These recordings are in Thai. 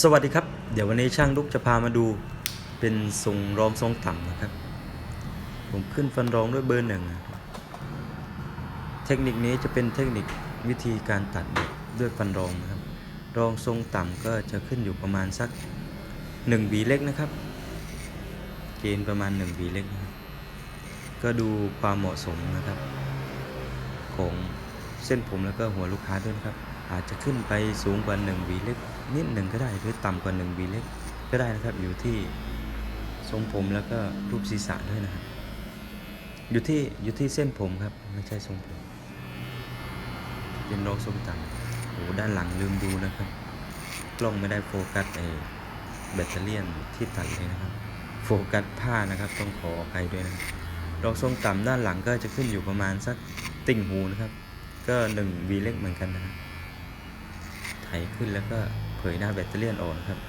สวัสดีครับ เดี๋ยววันนี้ช่างลุกจะพามาดูเป็นทรงรองทรงต่ำนะครับ ผมขึ้นฟันรองด้วยเบอร์หนึ่งเทคนิคนี้จะเป็นเทคนิควิธีการตัดด้วยฟันรองนะครับ รองทรงต่ำก็จะขึ้นอยู่ประมาณสัก1หวีเล็กนะครับ เกณฑ์ประมาณ1หวีเล็กนะก็ดูความเหมาะสมนะครับ ของเส้นผมแล้วก็หัวลูกค้าด้วยนะครับ อาจจะขึ้นไปสูงกว่า1วีเล็ก นิดหนึ่งก็ได้หรือต่ำกว่า1หวีเล็กก็ได้นะครับ อยู่ที่ทรงผมแล้วก็รูปศีรษะด้วยนะครับ อยู่ที่อยู่ที่เส้นผมครับไม่ใช่ทรงผม เป็นโรองทรงต่ำโอ้ด้านหลังลืมดูนะครับ กล้องไม่ได้โฟกัสไอ้แบตเตอรี่ที่ตัดเลยนะครับ โฟกัสผ้านะครับต้องขออภัยด้วยนะครับรองทรงต่ำด้านหลังก็จะขึ้นอยู่ประมาณสักติ่งหูนะครับ ก็1วีเล็กเหมือนกันนะครับไถขึ้นแล้วก็ เผยหน้าแบตเตอรี่ยนออนครับ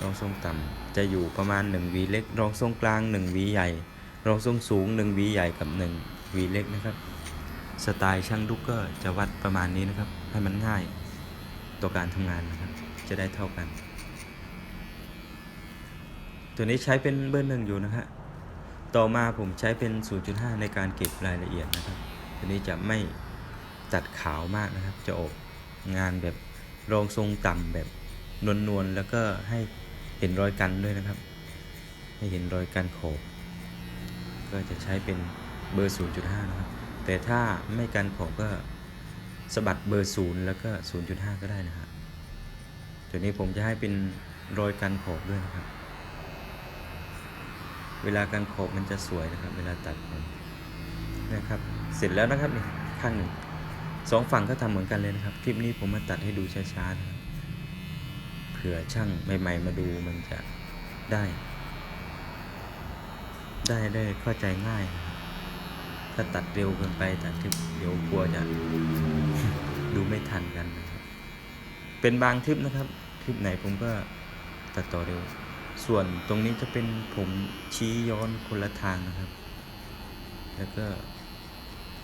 รองทรงต่ำจะอยู่ประมาณ1วีเล็ก รองทรงกลาง1วีใหญ่ รองทรงสูง1วีใหญ่กับ1วีเล็กนะครับ สไตล์ช่างดุกก็จะวัดประมาณนี้นะครับ ให้มันง่ายต่อการทำงานนะครับ จะได้เท่ากัน ตัวนี้ใช้เป็นเบอร์หนึ่งอยู่นะฮะ ต่อมาผมใช้เป็น 0.5 ในการเก็บรายละเอียดนะครับ ตัวนี้จะไม่ตัดขาวมากนะครับ จะออกงานแบบ รองทรงต่ำแบบนวลๆแล้วก็ให้เห็นรอยกันด้วยนะครับ ให้เห็นรอยกันโขบก็จะใช้เป็นเบอร์ 0.5 นะครับ แต่ถ้าไม่กันโขบก็สะบัดเบอร์ 0 แล้วก็ 0.5 ก็ได้นะครับตัวนี้ผมจะให้เป็นรอยกันโขบด้วยนะครับ เวลาการขอบมันจะสวยนะครับ เวลาตัดผมนะครับ เสร็จแล้วนะครับนี่ข้างหนึ่ง สองฝั่งก็ทำเหมือนกันเลยนะครับ คลิปนี้ผมมาตัดให้ดูช้าๆนะครับเผื่อช่างใหม่ ๆ มาดูมันจะได้ ได้ได้เข้าใจง่ายนะถ้าตัดเร็วเกินไปตัดคลิปเดี๋ยวกลัวจะดูไม่ทันกันนะครับ เป็นบางคลิปนะครับ คลิปไหนผมก็ตัดต่อเร็ว ส่วนตรงนี้จะเป็นผมชี้ย้อนคนละทางนะครับ แล้วก็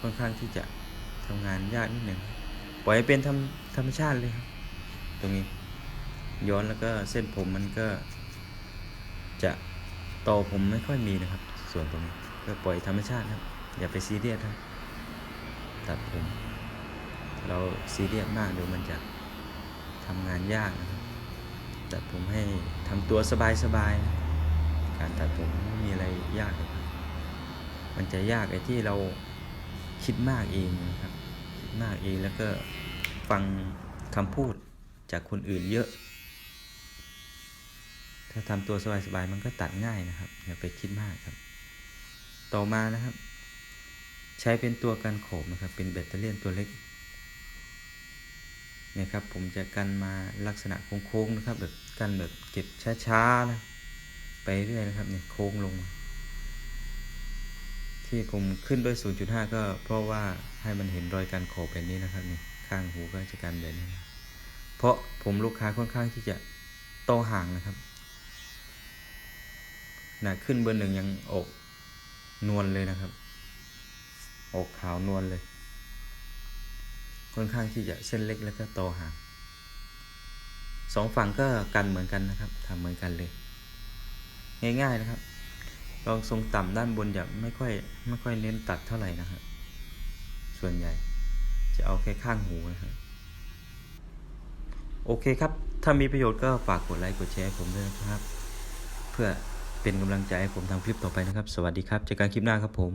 ค่อนข้างที่จะ ทำงานยากนิดหนึ่งปล่อยให้เป็นธรรมธรรมชาติเลยครับ ตรงนี้ ย้อนแล้วก็เส้นผมมันก็ จะต่อผมไม่ค่อยมีนะครับ ส่วนตรงนี้ก็ปล่อยธรรมชาติครับ อย่าไปซีเรียสครับตัดผม เราซีเรียสมากเดี๋ยวมันจะทำงานยากนะครับตัดผมให้ทำตัวสบายๆการตัดผมไม่มีอะไรยากเลยครับมันจะยากไอ้ที่เราคิดมากเองนะครับ มากเองแล้วก็ฟังคำพูดจากคนอื่นเยอะ ถ้าทำตัวสบายๆมันก็ตัดง่ายนะครับอย่าไปคิดมากครับ ต่อมานะครับ ใช้เป็นตัวกันโขบนะครับ เป็นแบตเตอรี่ตัวเล็กเนี่ยครับผมจะกันมาลักษณะโค้งๆนะครับ แบบกันแบบเก็บช้าๆนะไปเรื่อยนะครับเนี่ยโค้งลงมา ที่ผมขึ้นด้วย 0.5 ก็เพราะว่าให้มันเห็นรอยการขอบแบบนี้นะครับนี่ข้างหูก็จะกันแบบนี้นะเพราะผมลูกค้าค่อนข้างที่จะโตห่างนะครับนะขึ้นเบอร์หนึ่งยังอกนวลเลยนะครับออกขาวนวลเลย ค่อนข้างที่จะเส้นเล็กแล้วก็โตห่างสองฝั่งก็กันเหมือนกันนะครับทำเหมือนกันเลย ง่ายๆนะครับ รองทรงต่ำด้านบนจะไม่ค่อยไม่ค่อยเน้นตัดเท่าไหร่นะฮะส่วนใหญ่จะเอาแค่ข้างหูนะครับโอเคครับ ถ้ามีประโยชน์ก็ฝากกดไลค์กดแชร์ผมด้วยนะครับ เพื่อเป็นกำลังใจให้ผมทำคลิปต่อไปนะครับ สวัสดีครับเจอกันคลิปหน้าครับผม